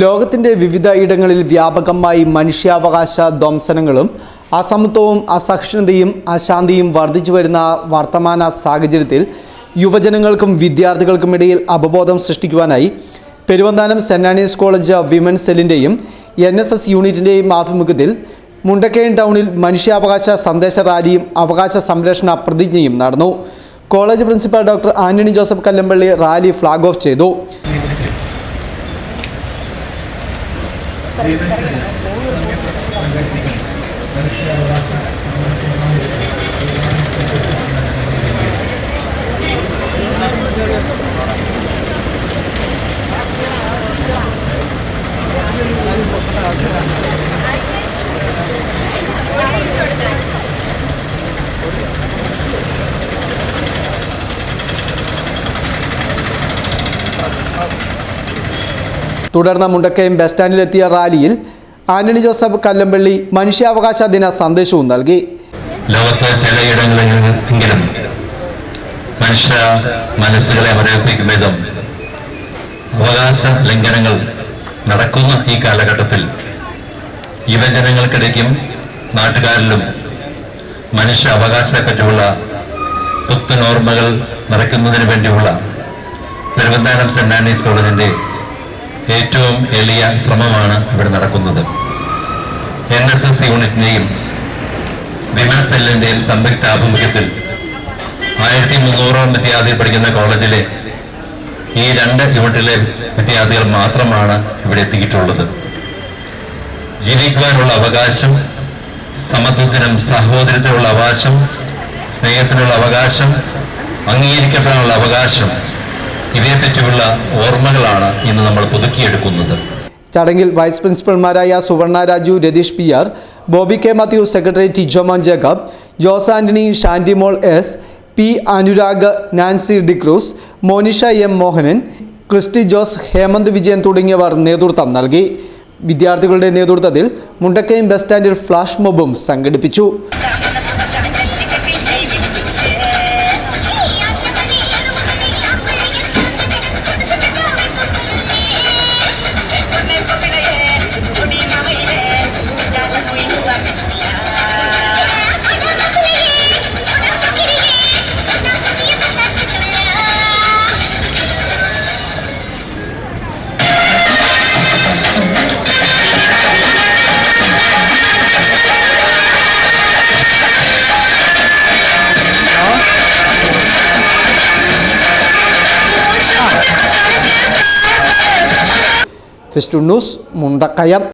ലോകത്തിന്റെ വിവിധ ഇടങ്ങളിൽ വ്യാപകമായി മനുഷ്യാവകാശ ധ്വംസനങ്ങളും അസമത്വവും അസഹിഷ്ണുതയും അശാന്തിയും വർദ്ധിച്ചു വരുന്ന വർത്തമാന സാഹചര്യത്തിൽ യുവജനങ്ങൾക്കും വിദ്യാർത്ഥികൾക്കും ഇടയിൽ അവബോധം സൃഷ്ടിക്കുവാനായി Peruvanthanam saint Anne's college women's സെല്ലിന്റെയും N S S യൂണിറ്റിന്റെയും ആഭിമുഖ്യത്തിൽ മുണ്ടക്കയം ടൗണിൽ മനുഷ്യാവകാശ സന്ദേശ റാലിയും അവകാശ സംരക്ഷണ പ്രതിജ്ഞയും നടന്നു. College principal doctor Antony Joseph Kallampally rally flag off ചെയ്തു. Peraí, peraí. തുടർന്ന് മുണ്ടക്കയം ബസ് സ്റ്റാൻഡിലെത്തിയ റാലിയിൽ ആന്റണി ജോസഫ് കല്ലമ്പള്ളി മനുഷ്യാവകാശ ദിന സന്ദേശവും നൽകി. ലോകത്ത് ചിലയിടങ്ങളിലെങ്കിലും മനുഷ്യ മനസ്സുകളെ അവരേൽപ്പിക്കും വിധം അവകാശ ലംഘനങ്ങൾ നടക്കുന്ന ഈ കാലഘട്ടത്തിൽ യുവജനങ്ങൾക്കിടയ്ക്കും നാട്ടുകാരിലും മനുഷ്യ അവകാശത്തെ പറ്റിയുള്ള പുത്തൻ നിറയ്ക്കുന്നതിന് വേണ്ടിയുള്ള പെരുവന്താനം സെന്റ് ആൻഡീസ് കോളേജിന്റെ ഏറ്റവും എളിയ ശ്രമമാണ് ഇവിടെ നടക്കുന്നത്. എൻ എസ് എസ് യൂണിറ്റിന്റെയും വിമൻസ് സെല്ലിന്റെയും സംയുക്ത ആഭിമുഖ്യത്തിൽ ആയിരത്തി മുന്നൂറോളം വിദ്യാർത്ഥികൾ പഠിക്കുന്ന കോളേജിലെ ഈ രണ്ട് യൂണിറ്റിലെ വിദ്യാർത്ഥികൾ മാത്രമാണ് ഇവിടെ എത്തിയിട്ടുള്ളത്. ജീവിക്കുവാനുള്ള അവകാശം സമത്വത്തിനും സഹോദരത്തിനുള്ള അവകാശം സ്നേഹത്തിനുള്ള അവകാശം അംഗീകരിക്കപ്പെടാനുള്ള അവകാശം ഇതേപ്പറ്റിയുള്ള ഓർമ്മകളാണ് ഇന്ന് നമ്മൾ പുതുക്കിയെടുക്കുന്നത്. ചടങ്ങിൽ vice പ്രിൻസിപ്പൽമാരായ Suvarna Raju Ratheesh P R Bobby K Mathew secretary Tijomon Jacob Jose Antony Shandymol S P Anurag Nancy D'Cruz Monisha M Mohanan Christy Jose Hemanth Vijayan തുടങ്ങിയവർ നേതൃത്വം നൽകി. വിദ്യാർത്ഥികളുടെ നേതൃത്വത്തിൽ മുണ്ടക്കയം ബസ് സ്റ്റാൻഡിൽ ഫ്ലാഷ് മോബും സംഘടിപ്പിച്ചു. Fest news Mundakayam